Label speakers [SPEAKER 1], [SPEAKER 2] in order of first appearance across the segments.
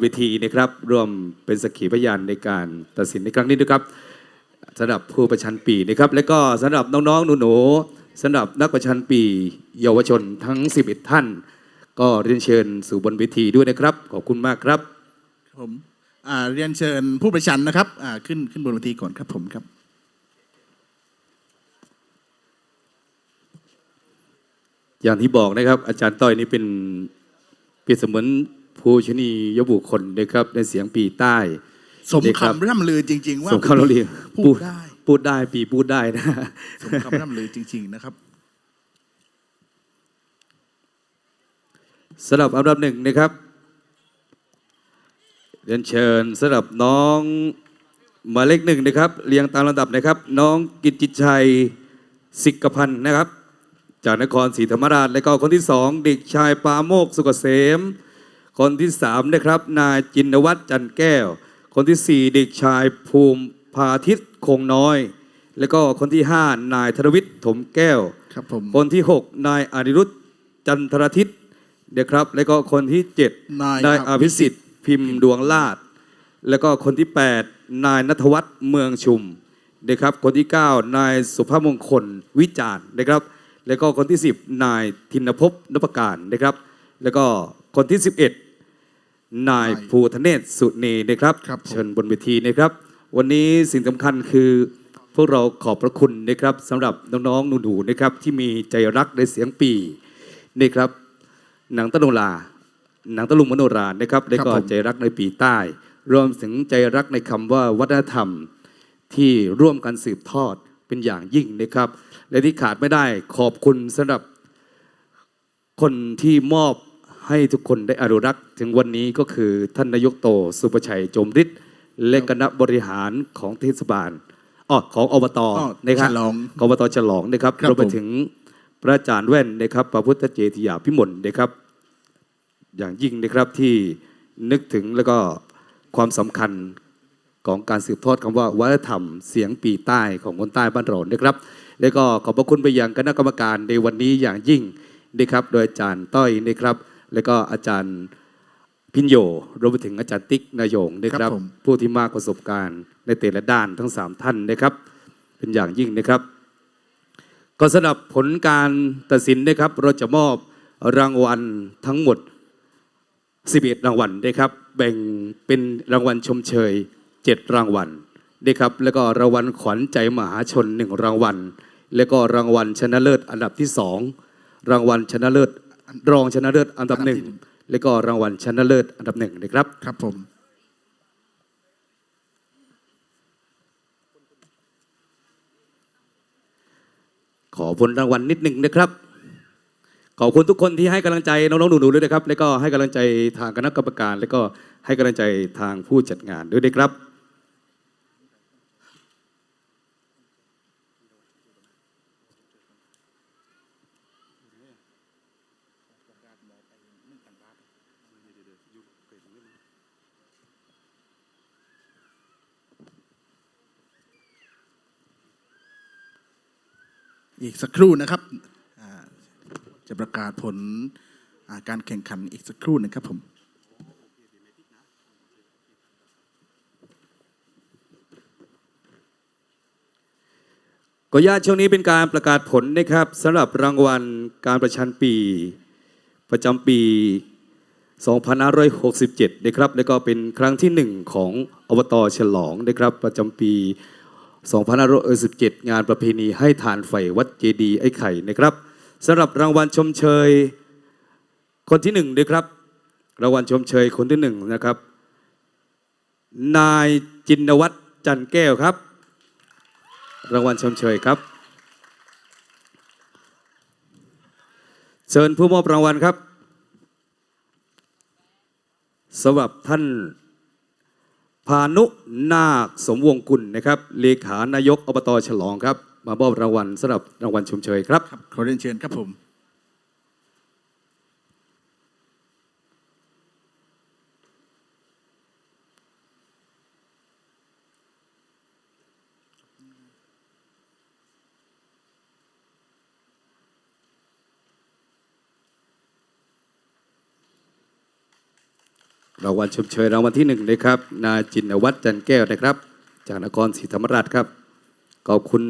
[SPEAKER 1] เวทีนะครับร่วมเป็นสักขีพยานในการตัดสินในครั้งนี้ด้วยครับสำหรับผู้ประชันปีนะครับและก็สำหรับน้องๆหนูๆสำหรับนักประชันปี เยาวชนทั้ง 11 ท่าน ก็เรียนเชิญสู่บนเวทีด้วยนะครับ ขอบคุณมากครับ
[SPEAKER 2] ผมอ่าเรียนเชิญผู้ประชันนะครับอ่าขึ้นขึ้นบนเวทีก่อนครับผมครับ
[SPEAKER 1] อย่างที่บอกนะครับ อาจารย์ต้อยนี่เป็นเปรียบเสมือน ผู้ชนียบุคคลนะครับในเสียงปีใต้
[SPEAKER 2] สม
[SPEAKER 1] นะครับ
[SPEAKER 2] คำร่ำลือจริง ๆ ว่า
[SPEAKER 1] สมคำเราเรียน
[SPEAKER 2] พูดได้
[SPEAKER 1] พูดได้ปีพูดได้นะ
[SPEAKER 2] สมคำร่ำลือจริง ๆ นะครับ
[SPEAKER 1] สำหรับอันดับหนึ่งนะครับเรียนเชิญสำหรับน้องหมายเลขหนึ่งนะครับเรียงตามลำดับนะครับ น้องกิตติชัยสิกขพันธ์นะครับ จากนครศรีธรรมราชและก็คนที่สองเด็กชายปราโมกสุกเกษม คนที่สามนะครับ นายจินวัฒน์จันแก้ว คนที่สี่เด็กชายภูมิพาทิตคงน้อย แล้วก็คนที่ห้านายธนวิทย์ถมแก้ว
[SPEAKER 2] ครับผม
[SPEAKER 1] คนที่6นายอานิรุตจันทรทิตนะครับ แล้วก็คนที่7
[SPEAKER 2] นาย
[SPEAKER 1] นายอภิสิทธิ์พิมพ์ดวงลาดแล้วก็คนที่8นายนัทวัฒน์เมืองชุมนะครับ คนที่9นายสุภาพมงคลวิจารณ์นะครับ แล้วก็คนที่10นายธินภพนพการนะครับ แล้วก็คนที่11 นายภูธเนศสุเนนะครับ
[SPEAKER 2] ครับผม
[SPEAKER 1] เชิญบนเวทีนะครับ วันนี้สิ่งสำคัญคือพวกเราขอบพระคุณนะครับสำหรับน้องๆหนูๆนะครับที่มีใจรักในเสียงปีนะครับ หนังตะโนราหนังตะลุงมโนรานะครับและก็
[SPEAKER 2] ผม
[SPEAKER 1] ใจรักในปีใต้ รวมถึงใจรักในคำว่าวัฒนธรรม ที่ร่วมกันสืบทอดเป็นอย่างยิ่งนะครับ และที่ขาดไม่ได้ขอบคุณสำหรับ คนที่มอบ ให้ทุกคนได้อนุรักษ์ถึงวันนี้ก็คือท่านนายกโต สุประชัยโจมฤทธิ์และคณะบริหารของเทศบาลอ๋อของอบต
[SPEAKER 2] อ้อ
[SPEAKER 1] นะครับ
[SPEAKER 2] ฉลอง
[SPEAKER 1] ของอบตฉลองนะครับ
[SPEAKER 2] ครับ
[SPEAKER 1] รวมไป
[SPEAKER 2] ผม
[SPEAKER 1] ถึงพระอาจารย์แว่นนะครับพระพุทธเจติยาพิมลนะครับ อย่างยิ่งนะครับที่นึกถึงแล้วก็ความสำคัญของการสืบทอดคำว่าวัฒนธรรมเสียงปีใต้ของคนใต้บ้านเรานะครับ แล้วก็ขอบพระคุณไปยังคณะกรรมการในวันนี้อย่างยิ่งนะครับ โดยอาจารย์ต้อยนะครับ แล้วก็อาจารย์พิญโยรวมไปถึงอาจารย์ติ๊กนายงนะค
[SPEAKER 2] ครั
[SPEAKER 1] รับบ
[SPEAKER 2] ผม
[SPEAKER 1] ผู้ที่มากประสบการณ์ในแต่ละด้านทั้งสามท่านนะครับ เป็นอย่างยิ่งนะครับ ก็สำหรับผลการตัดสินนะครับ เราจะมอบรางวัลทั้งหมด 11 รางวัลนะครับ แบ่งเป็นรางวัลชมเชย 7 รางวัลนะครับ แล้วก็รางวัลขวัญใจมหาชน 1 รางวัล แล้วก็รางวัลชนะเลิศอันดับที่ 2 รางวัลชนะเลิศ รองชนะเลิศอันดับหนึ่งแล้วก็รางวัลชนะเลิศอันดับหนึ่งนะครับ
[SPEAKER 2] ครับผม
[SPEAKER 1] ขอผลรางวัลนิดหนึ่งนะครับ ขอบคุณทุกคนที่ให้กำลังใจน้องๆหนูๆด้วยนะครับ แล้วก็ให้กำลังใจทางคณะกรรมการ แล้วก็ให้กำลังใจทางผู้จัดงานด้วยนะครับ
[SPEAKER 2] อีกสักครู่นะครับ จะประกาศผลการแข่งขันอีกสักครู่นะครับผม
[SPEAKER 1] ขออนุญาตช่วงนี้เป็นการประกาศผลนะครับสำหรับรางวัลการประชันปี ประจำปี 2567 นะครับ แล้วก็เป็นครั้งที่หนึ่งของอบตฉลองนะครับ ประจำปี 2517 งานประเพณีให้ทานไฟวัดเจดีย์ไอ้ไข่นะครับสำหรับรางวัลชมเชย คนที่หนึ่งนะครับ รางวัลชมเชยคนที่หนึ่งนะครับ นายจินวัฒน์จันแก้วครับ รางวัลชมเชยครับ เชิญผู้มอบรางวัลครับสำหรับท่าน พานุนาคสมวงกุลนะครับ เลขานายกอบตฉลองครับ มามอบรางวัลสำหรับรางวัลชมเชยครับ
[SPEAKER 2] ครับขอเรียนเชิญครับผม
[SPEAKER 1] รางวัลชมเชยรางวัลที่หนึ่งนะครับนายจินวัฒน์จันแก้วนะครับ จากนครศรีธรรมราชครับ ขอบคุณ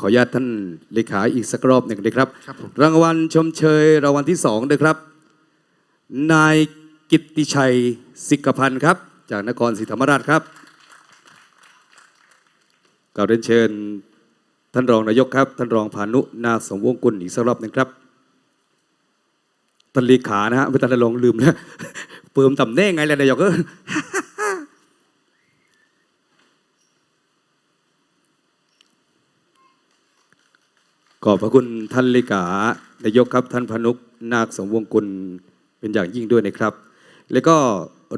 [SPEAKER 1] ขออนุญาตท่านเลขาอีกสักรอบหนึ่งนะครับ
[SPEAKER 2] ครับผม
[SPEAKER 1] รางวัลชมเชยรางวัลที่สองนะครับ นายกิตติชัยสิกพันธ์ครับ จากนครศรีธรรมราชครับกล่าวเรียนเชิญท่านรองนายกครับ ท่านรองพานุนาคสมวงศ์กุลอีกสักรอบหนึ่งครับ ท่านเลขานะฮะไม่ท่านรองลืมนะเปิมตำแน่งไงแหละนายกเออขอบพระคุณท่านเลขานายกครับ ท่านพนุกนาคสมวงศ์กุลเป็นอย่างยิ่งด้วยนะครับ แล้วก็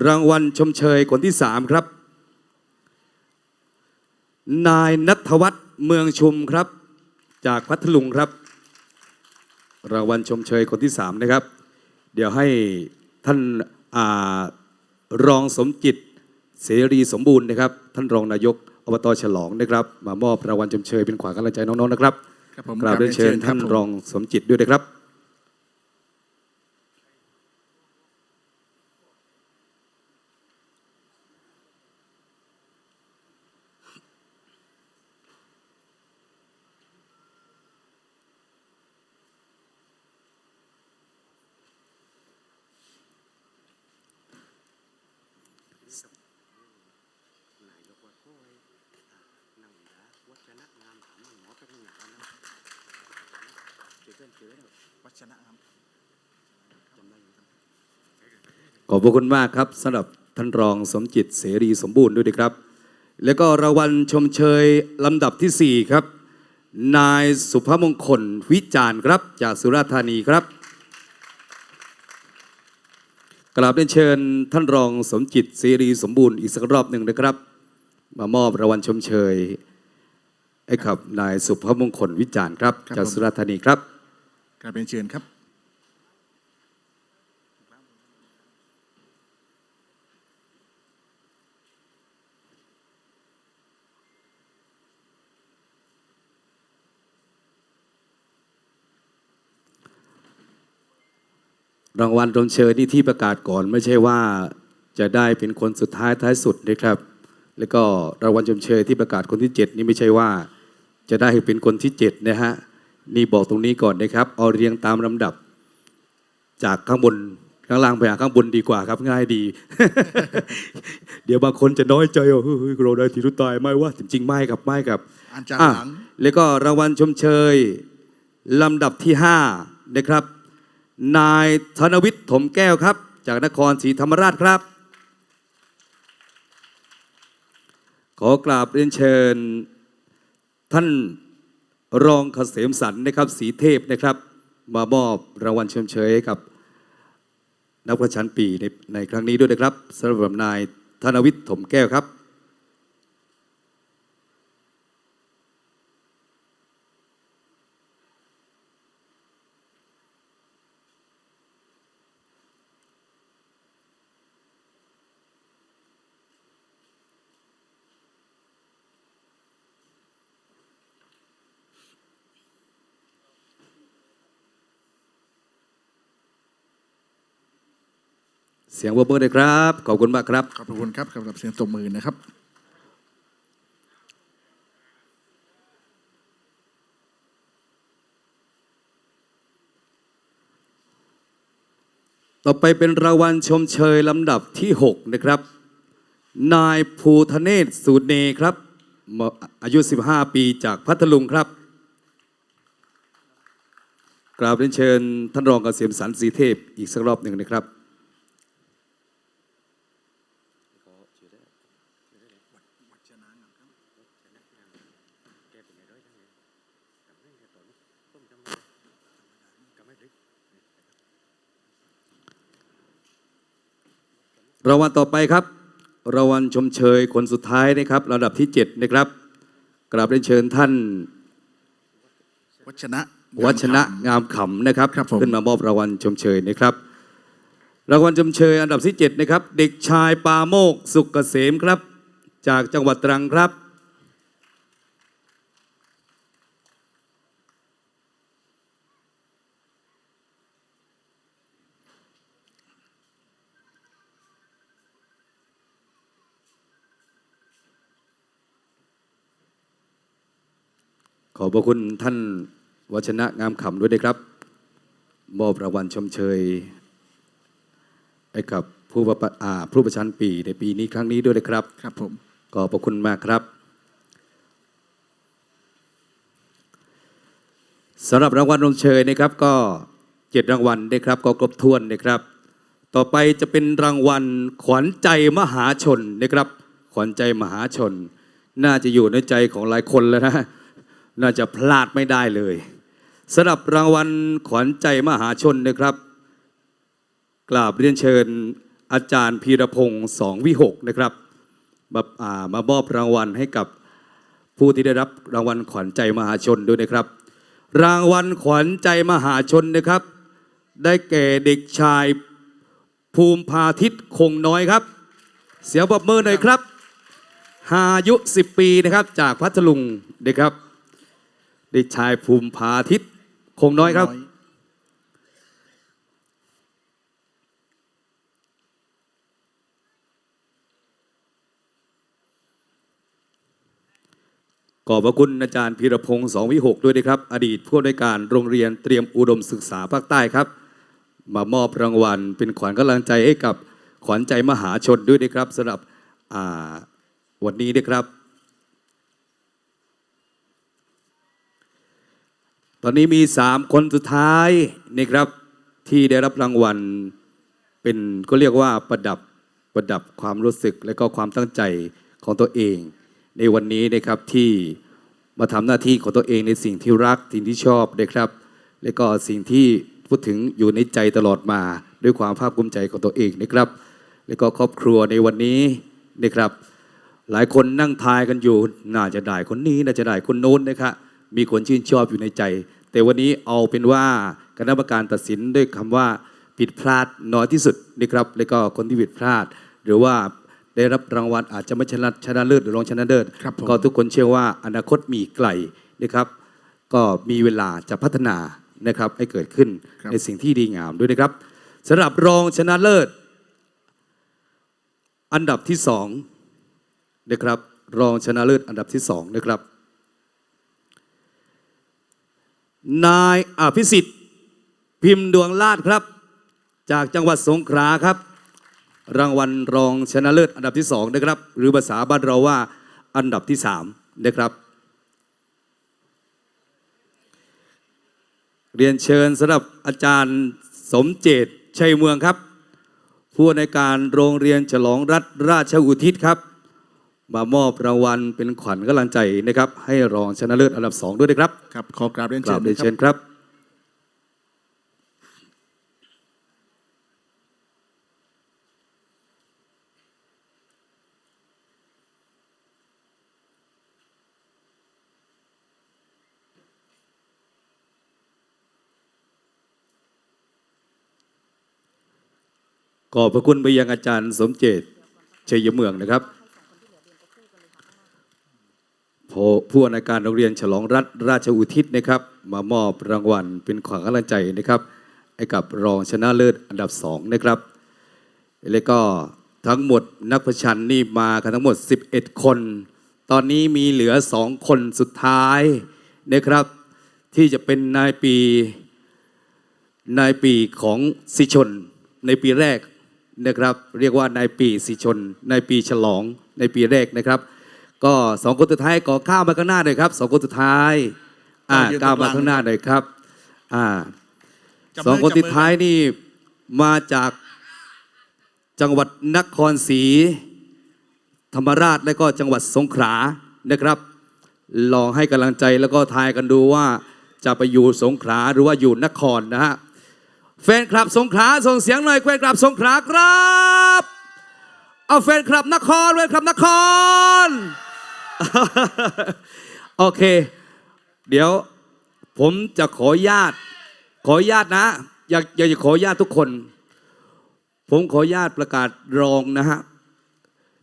[SPEAKER 1] รางวัลชมเชยคนที่สามครับ นายนัทวัฒน์เมืองชุมครับ จากพัทลุงครับ รางวัลชมเชยคนที่สามนะครับ เดี๋ยวให้ท่านอารองสมจิตเสรีสมบูรณ์นะครับ ท่านรองนายกอบตฉลองนะครับ มามอบรางวัลชมเชยเป็นขวัญกำลังใจน้องๆนะครับ
[SPEAKER 2] ครับผม
[SPEAKER 1] กราบเรียนเชิญท่าน
[SPEAKER 2] ครับผม
[SPEAKER 1] รองสมจิตด้วยนะครับ
[SPEAKER 2] วัชนะครับ
[SPEAKER 1] ขอบพระคุณมากครับสำหรับท่านรองสมจิตเสรีสมบูรณ์ด้วยครับ แล้วก็รางวัลชมเชยลำดับทีสี่ 4 ครับ นายสุภมงคลวิจารณ์ครับ จากสุราษฎร์ธานีครับกราบเรียนเชิญท่านรองสมจิตเสรีสมบูรณ์อีกสักรอบหนึ่งนะครับ มามอบรางวัลชมเชย ให้กับนายสุภมงคลวิจารณ์ครับจากสุราษฎร์ธานีครับ
[SPEAKER 2] กราบเรียนเชิญครับ
[SPEAKER 1] รางวัลชมเชยนี่ที่ประกาศก่อนไม่ใช่ว่าจะได้เป็นคนสุดท้ายท้ายสุดนะครับ แล้วก็รางวัลชมเชยที่ประกาศคนที่เจ็ดนี่ไม่ใช่ว่า จะได้เป็นคนที่เจ็ดนะฮะนี่บอกตรงนี้ก่อนนะครับ เอาเรียงตามลำดับ จากข้างบนข้างล่างไปหาข้างบนดีกว่าครับ ง่ายดี เดี๋ยวบางคนจะน้อยใจว่าเฮ้ยเราได้ทีรุตายไหมว่าจริงๆไม่ครับไม่ครับ
[SPEAKER 2] อ่านจาก
[SPEAKER 1] อะ
[SPEAKER 2] หลัง
[SPEAKER 1] แล้วก็รางวัลชมเชยลำดับที่5นะครับ นายธนวิทย์ถมแก้วครับ จากนครศรีธรรมราชครับ ขอกราบเรียนเชิญ ท่านรองเกษมสันนะครับสีเทพนะครับ มามอบรางวัลชมเชยให้กับนักประชันปีในในครั้งนี้ด้วยนะครับสำหรับนายธนวิทย์ถมแก้วครับ สียงวอร์เบอร์เลยครับ ขอบคุณมากครับ
[SPEAKER 2] ขอบพระคุณครับสำหรับเสียงตบมือนะครับ
[SPEAKER 1] ต่อไปเป็นรางวัลชมเชยลำดับที่ 6 นะครับ นายภูทะเนศสูตรเนครับมอายุ 15 ปีจากพัทลุงครับ กราบเรียนเชิญท่านรองเกษมสันต์ศรีเทพอีกสักรอบหนึ่งนะครับ รางวัลต่อไปครับรางวัลชมเชยคนสุดท้ายนะครับระดับที่ 7 นะครับ กราบเรียนเชิญท่าน
[SPEAKER 2] วัชนะ
[SPEAKER 1] วัชนะงามขำนะครับ
[SPEAKER 2] ครับผม
[SPEAKER 1] ขึ้นมามอบรางวัลชมเชยนะครับ รางวัลจำเชยอันดับที่7นะครับ เด็กชายปาโมกสุกเกษมครับ จากจังหวัดตรังครับ ขอบพระคุณท่านวชนะงามขำด้วยนะครับ มอบรางวัลชมเชย ให้กับผู้ประปอ่าผู้ประชันปีในปีนี้ครั้งนี้ด้วยนะครับ
[SPEAKER 2] ครับผม
[SPEAKER 1] ขอบพระคุณมากครับสำหรับรางวัลชมเชยนะครับก็เจ็ดรางวัลนะครับก็ครบถ้วนนะครับ ต่อไปจะเป็นรางวัลขวัญใจมหาชนนะครับ ขวัญใจมหาชน น่าจะอยู่ในใจของหลายคนแล้วนะน่าจะพลาดไม่ได้เลยสำหรับรางวัลขวัญใจมหาชนนะครับ กราบเรียนเชิญอาจารย์พีรพงศ์สองวิหกนะครับมาอ่ามามอบรางวัลให้กับผู้ที่ได้รับรางวัลขวัญใจมหาชนด้วยนะครับ รางวัลขวัญใจมหาชนนะครับ ได้แก่เด็กชายภูมิพาทิตคงน้อยครับ เสียงปรบมือหน่อยครับอายุ 10 ปีนะครับจากพัทลุงนะครับ เด็กชายภูมิพาทิตคงน้อยครับ ขอบพระคุณอาจารย์พีรพงศ์สองวิหกด้วยนะครับ อดีตผู้อำนวยการโรงเรียนเตรียมอุดมศึกษาภาคใต้ครับ มามอบรางวัลเป็นขวัญกำลังใจให้กับขวัญใจมหาชนด้วยนะครับสำหรับวันนี้นะครับ ตอนนี้มีสามคนสุดท้ายนะครับที่ได้รับรางวัลเป็นก็เรียกว่าประดับประดับความรู้สึกและก็ความตั้งใจของตัวเอง ในวันนี้นะครับที่มาทำหน้าที่ของตัวเองในสิ่งที่รักสิ่งที่ชอบนะครับ และก็สิ่งที่พูดถึงอยู่ในใจตลอดมาด้วยความภาคภูมิใจของตัวเองนะครับ และก็ครอบครัวในวันนี้นะครับ หลายคนนั่งทายกันอยู่ น่าจะได้คนนี้น่าจะได้คนโน้นนะครับมีคนชื่นชอบอยู่ในใจ แต่วันนี้เอาเป็นว่าคณะกรรมการตัดสินด้วยคำว่าผิดพลาดน้อยที่สุดนะครับ แล้วก็คนที่ผิดพลาด หรือว่า ได้รับรางวัลอาจจะไม่ชนะชนะเลิศหรือรองชนะเลิศ
[SPEAKER 2] ครับผม
[SPEAKER 1] ก็ทุกคนเชื่อว่าอนาคตมีอีกไกลนะครับ ก็มีเวลาจะพัฒนานะครับให้เกิดขึ้น
[SPEAKER 2] ครับ
[SPEAKER 1] ในสิ่งที่ดีงามด้วยนะครับสำหรับรองชนะเลิศ อันดับที่สองนะครับ รองชนะเลิศอันดับที่สองนะครับ นายอภิสิทธิ์ พิมพ์ดวงลาดครับ จากจังหวัดสงขลาครับ รางวัลรองชนะเลิศอันดับที่สองนะครับ หรือภาษาบ้านเราว่าอันดับที่สามนะครับ เรียนเชิญสำหรับอาจารย์สมเจตชัยเมืองครับ ผู้ในวยการโรงเรียนฉลองรัฐราชอุทิศครับ มามอบรางวัลเป็นขวัญกำลังใจนะครับ ให้รองชนะเลิศอันดับสองด้วยนะครับ
[SPEAKER 2] ครับขอกราบเรียน
[SPEAKER 1] ก
[SPEAKER 2] เชิ
[SPEAKER 1] รา
[SPEAKER 2] ญ
[SPEAKER 1] บเรียน
[SPEAKER 2] นะค
[SPEAKER 1] เชิรับ ขอบพระคุณไปยังอาจารย์สมเจตชัยเมืองนะครับผู้ผู้อำนวยการโรงเรียนฉลองรัฐราชอุทิศนะครับ มามอบรางวัลเป็นขวัญกำลังใจนะครับให้กับรองชนะเลิศอันดับสองนะครับแล้วก็ทั้งหมดนักประชันนี่มากันทั้งหมด 11 คน ตอนนี้มีเหลือสองคนสุดท้ายนะครับ ที่จะเป็นนายปีนายปีของสิชน ในปีแรก นะครับ เรียกว่านายปีสิชนนายปีฉลองในปีแรกนะครับ ก็สองคนสุดท้ายก่อข้าวมาข้างหน้าหน่อยครับสองคนสุดท้ายอ่า
[SPEAKER 2] ยืนตรง
[SPEAKER 1] ก้าวมาก
[SPEAKER 2] ลาง
[SPEAKER 1] ข้างหน้าหน่อยครับอ่า
[SPEAKER 2] จับ
[SPEAKER 1] สอง
[SPEAKER 2] มื
[SPEAKER 1] คน
[SPEAKER 2] จับ
[SPEAKER 1] สุด
[SPEAKER 2] มื
[SPEAKER 1] ท้ายนี่มาจากจังหวัดนครศรีธรรมราชและก็จังหวัดสงขลานะครับ ลองให้กำลังใจแล้วก็ทายกันดูว่าจะไปอยู่สงขลาหรือว่าอยู่นครนะฮะ แฟนคลับสงขลาส่งเสียงหน่อยแฟนคลับสงขลาครับ เอาแฟนคลับนครเลยครับนคร โอเค เดี๋ยวผมจะขออนุญาต ขออนุญาตนะ อยากอยากจะขออนุญาตทุกคน ผมขออนุญาตประกาศรองนะฮะ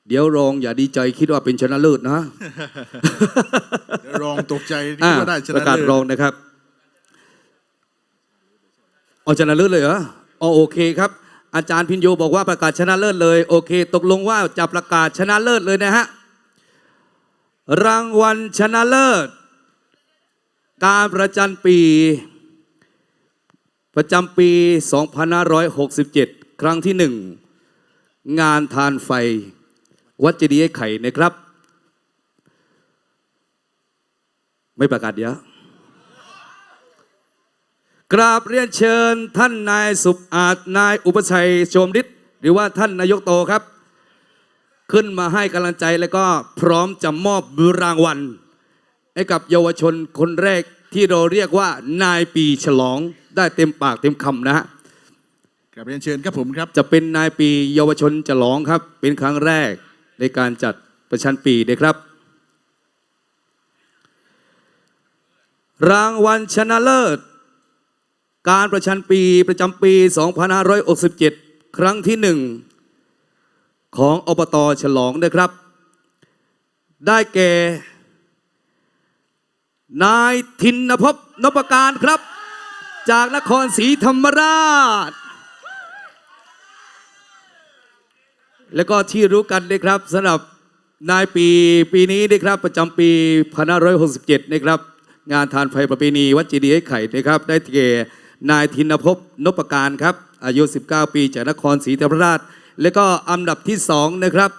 [SPEAKER 1] เดี๋ยวรองอย่าดีใจคิดว่าเป็นชนะเลิศนะ
[SPEAKER 2] เดี๋ยวรองตกใจที่
[SPEAKER 1] อ่า
[SPEAKER 2] ว่าได้ช
[SPEAKER 1] ป
[SPEAKER 2] นะ
[SPEAKER 1] ระกาศ
[SPEAKER 2] เลิศ
[SPEAKER 1] รองนะครับเอาชนะเลิศเลยเหรออ๋อโอเคครับ อาจารย์พินโยบอกว่าประกาศชนะเลิศเลย โอเค ตกลงว่าจะประกาศชนะเลิศเลยนะฮะ รางวัลชนะเลิศ การประจันปี ประจำปี 2567 ครั้งที่หนึ่งงานทานไฟ วัดเจดีย์ไอ้ไข่นะครับ ไม่ประกาศเดี๋ยว กราบเรียนเชิญท่านนายสุขอาจนายอุปชัยโชมฤทธิ์หรือว่าท่านนายกโตครับ ขึ้นมาให้กำลังใจแล้วก็พร้อมจะมอบรางวัล ให้กับเยาวชนคนแรกที่เราเรียกว่านายปีฉลองได้เต็มปากเต็มคำนะฮะ
[SPEAKER 2] กราบเรียนเชิญครับผมครับ
[SPEAKER 1] จะเป็นนายปีเยาวชนฉลองครับ เป็นครั้งแรกในการจัดประชันปีนะครับ รางวัลชนะเลิศ การประชันปีประจำปี 2567 ครั้งที่หนึ่งของอบตฉลองนะครับ ได้แก่ นายทินภพนพการครับ จากนครศรีธรรมราช แล้วก็ที่รู้กันนะครับสำหรับนายปีปีนี้นะครับประจำปี2567 นะครับ งานทานไฟประเพณีวัดเจดีย์ไอไข่นะครับ ได้แก่ นายธินภพนพการครับ อายุ 19 ปีจากนครศรีธรรมราช และก็อันดับที่สองนะครับ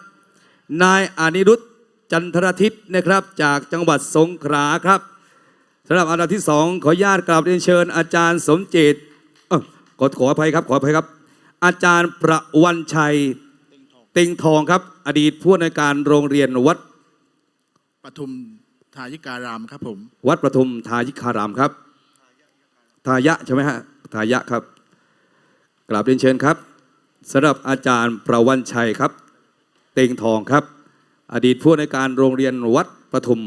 [SPEAKER 1] นายอานิรุตจันทรทิศนะครับ จากจังหวัดสงขลาครับสำหรับอันดับที่สองขออนุญาตกราบเรียนเชิญ อาจารย์สมเจตเอ้อขอขออภัยครับขออภัยครับ อาจารย์ประวันชัยเต็งทองครับ อดีตผู้ในวยการโรงเรียนวัด
[SPEAKER 2] ปทุมทายิการามครับผม
[SPEAKER 1] วัดประทุมทายิคารามครับ ทายะใช่ไหมฮะทายะครับ กราบเรียนเชิญครับสำหรับอาจารย์ประวันชัยครับ เต็งทองครับ อดีตผู้ในการโรงเรียนวัดประทุม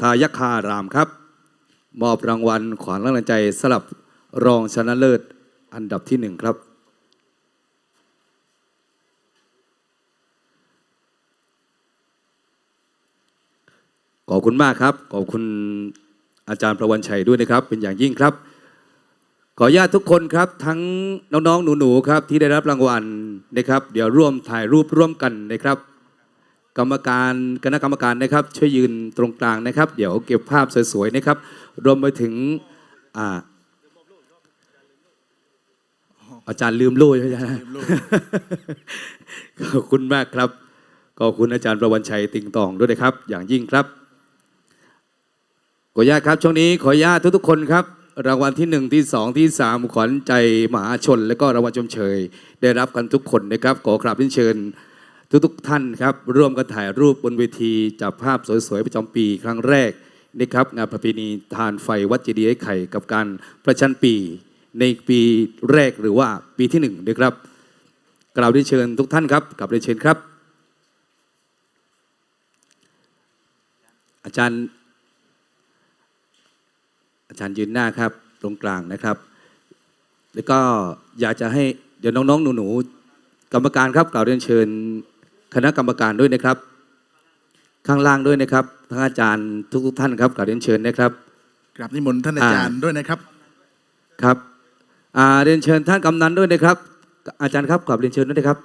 [SPEAKER 1] ทายคารามครับ มอบรางวัลขวัญกำลังใจสำหรับรองชนะเลิศอันดับที่หนึ่งครับ ขอบคุณมากครับ ขอบคุณอาจารย์ประวันชัยด้วยนะครับ เป็นอย่างยิ่งครับ ขออนุญาตทุกคนครับทั้งน้องๆหนูๆครับที่ได้รับรางวัลนะครับ เดี๋ยวร่วมถ่ายรูปร่วมกันนะครับ กรรมการคณะกรรมการนะครับ ช่วยยืนตรงกลางนะครับ เดี๋ยวเก็บภาพสวยๆนะครับ รวมไปถึงอ่าอาจารย์ลืมโล่ใช่ไหม
[SPEAKER 2] ลืมโล่
[SPEAKER 1] ขอบคุณมากครับขอบคุณอาจารย์ประวันชัยติงตองด้วยนะครับ อย่างยิ่งครับขออนุญาตครับช่วงนี้ขออนุญาตทุกๆคนครับ รางวัลที่หนึ่งที่สองที่สามขวัญใจมหาชน และก็รางวัลชมเชย ได้รับกันทุกคนนะครับ ขอกราบเรียนเชิญ ทุกๆท่านครับ ร่วมกันถ่ายรูปบนเวทีจับภาพสวยๆประจำปีครั้งแรกนะครับงานประเพณีทานไฟวัดเจดีย์ไอ้ไข่กับการประชันปี ในปีแรกหรือว่าปีที่หนึ่งนะครับกล่าวเรียนเชิญทุกท่านครับกลับเรียนเชิญครับ อาจารย์ อาจารย์ยืนหน้าครับ ตรงกลางนะครับ แล้วก็อยากจะให้เดี๋ยวน้องๆ หนูๆ กรรมการครับกล่าวเรียนเชิญ คณะกรรมการด้วยนะครับ ข้างล่างด้วยนะครับทั้งอาจารย์ทุกๆท่านครับกล่าวเรียนเชิญนะครับ
[SPEAKER 2] กราบนิมนต์ท่านอาจารย์ด้วยนะครับ
[SPEAKER 1] ครับอ่าเรียนเชิญท่านกำนันด้วยนะครับ อาจารย์ครับกล่าวเรียนเชิญด้วยนะครับ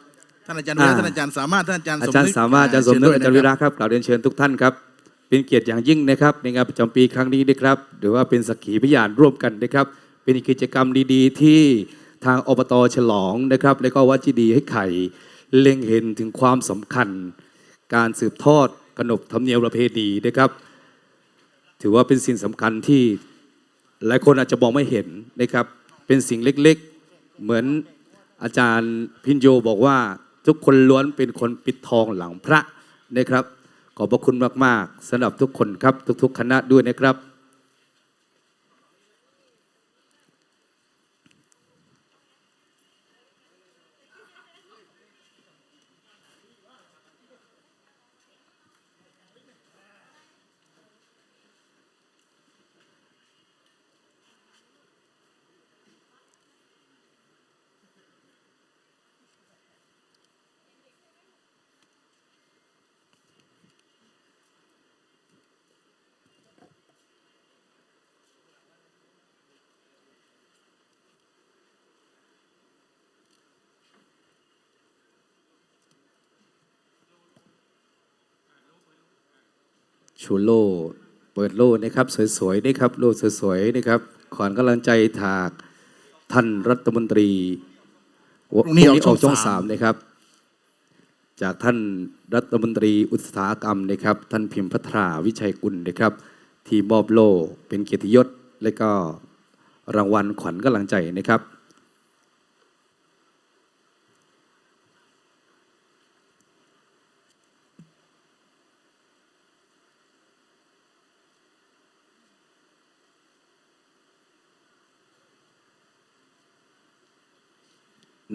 [SPEAKER 2] ท่านอาจารย์วิระ
[SPEAKER 1] อ่า
[SPEAKER 2] ท่านอาจารย์สามารถท่านอาจารย์
[SPEAKER 1] อา
[SPEAKER 2] สม
[SPEAKER 1] จาร
[SPEAKER 2] นึ
[SPEAKER 1] ย์
[SPEAKER 2] ก
[SPEAKER 1] สามารถอาจารย์สมนึกอาจารย์วิ
[SPEAKER 2] เชิญด้
[SPEAKER 1] ระ
[SPEAKER 2] วยนะค
[SPEAKER 1] ครับกล่าวเรียนเชิญทุกท่านครับ เป็นเกียรติอย่างยิ่งนะครับ ในงานประจำปีครั้งนี้นะครับ หรือว่าเป็นสักขีพยานร่วมกันนะครับ เป็นกิจกรรมดีๆ ที่ทางอบตฉลองนะครับ แล้วก็วัดจีดีให้ไข่ เล็งเห็นถึงความสำคัญ การสืบทอดขนบธรรมเนียมประเพณีนะครับ ถือว่าเป็นสิ่งสำคัญที่หลายคนอาจจะมองไม่เห็นนะครับ เป็นสิ่งเล็กๆ เหมือนอาจารย์พินโยบอกว่าทุกคนล้วนเป็นคนปิดทองหลังพระนะครับ ขอบพระคุณมาก ๆสำหรับทุกคนครับ ทุก ๆ คณะด้วยนะครับ ชูโลเปิดโล่นะครับ สวยๆนะครับ โล่สวยๆนะครับ ขอนกำลังใจถากท่านรัฐมนตรี
[SPEAKER 2] พรุ่งนี้ออกช่อง
[SPEAKER 1] ช่อง
[SPEAKER 2] สา
[SPEAKER 1] สามมนะครับ จากท่านรัฐมนตรีอุตสาหกรรมนะครับ ท่านพิมพ์พัทราวิชัยกุลนะครับ ที่มอบโล่เป็นเกียรติยศและก็รางวัลขวัญกำลังใจนะครับ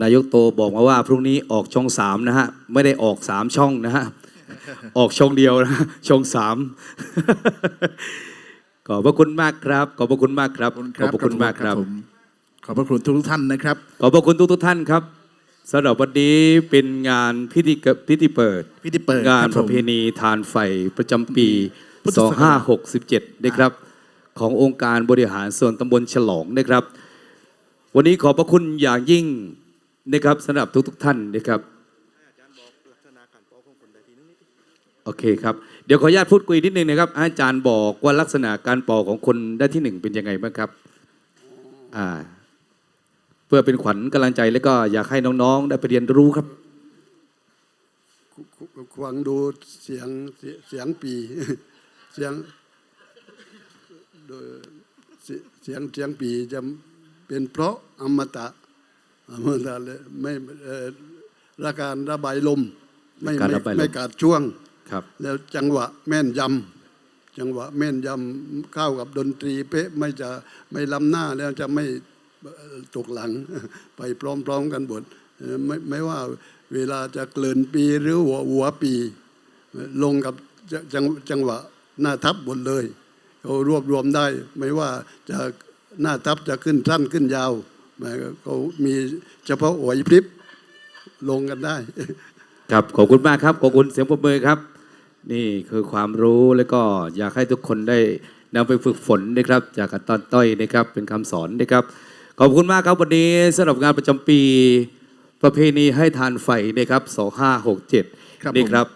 [SPEAKER 1] นายกโตบอกมาว่าพรุ่งนี้ออกช่องสามนะฮะ ไม่ได้ออกสามช่องนะฮะ ออกช่องเดียวนะช่องสามขอบพระคุณมากครับ ขอบพระคุณมากครับ ขอบพระคุณมากครับ
[SPEAKER 2] ผมขอบพระคุณทุกท่านนะครับ
[SPEAKER 1] ขอบพระคุณทุกทุกๆท่านครับสำหรับวันนี้เป็นงานพิธีเกิดพิธีเปิด
[SPEAKER 2] พิธีเปิด
[SPEAKER 1] งาน
[SPEAKER 2] ครับ
[SPEAKER 1] ป
[SPEAKER 2] ผม
[SPEAKER 1] ระเพณีทานไฟประจำปี
[SPEAKER 2] พุทธศักราช
[SPEAKER 1] 2567 นะครับ ขององค์การบริหารส่วนตำบลฉลองนะครับ วันนี้ขอบพระคุณอย่างยิ่ง นะครับสำหรับทุกๆท่านนะครับโอเคครับเดี๋ยวขออนุญาตพูดคุยนิดนึงนะครับ อาจารย์บอกว่าลักษณะการปอกของคนได้ที่หนึ่งเป็นยังไงบ้างครับอ่าเพื่อเป็นขวัญกำลังใจแล้วก็อยากให้น้องๆ ได้ไปเรียนรู้ครับ
[SPEAKER 3] ฟังดูเสียงเสียงปีเสียงเสียเสียงเสียงปีจะเป็นเพราะอมตะ อมตะเลยไม่เอ่อระการระบายลมไม่
[SPEAKER 1] การ
[SPEAKER 3] ไม่
[SPEAKER 1] ระบายลม
[SPEAKER 3] ไม่ขาดช่วง
[SPEAKER 1] ครับ
[SPEAKER 3] แล้วจังหวะแม่นยำจังหวะแม่นยำเข้ากับดนตรีเป๊ะไม่จะไม่ล้ำหน้าแล้วจะไม่เอ่อตกหลัง ไปพร้อมๆกันบทเอ่อไม่ไม่ว่าเวลาจะเกลื่นปีหรือหัวหัวปี ลงกับจจังจังหวะหน้าทับหมดเลยเขารวบรวมได้ ไม่ว่าจะหน้าทับจะขึ้นสั้นขึ้นยาว เขามีเฉพาะไหวพริบลงกันได้
[SPEAKER 1] ครับขอบคุณมากครับขอบคุณเสียงปรบมือครับ นี่คือความรู้แล้วก็อยากให้ทุกคนได้นำไปฝึกฝนนะครับ จากอาจารย์ต้อยนะครับเป็นคำสอนนะครับ ขอบคุณมากครับวันนี้สำหรับงานประจำปี ประเพณีให้ทานไฟนะครับ2567
[SPEAKER 2] ครับผม
[SPEAKER 1] นี่ครับ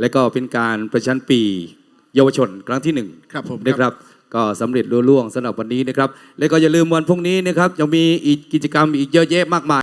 [SPEAKER 1] และก็เป็นการประชันปี เยาวชนครั้งที่หนึ่ง
[SPEAKER 2] ครับผม
[SPEAKER 1] นะครับ ก็สำเร็จรุ่ล่วงสำหรับวันนี้นะครับ และก็อย่าลืมวันพรุ่งนี้นะครับยังมีอีกกิจกรรมอีกเยอะแยะมากมาย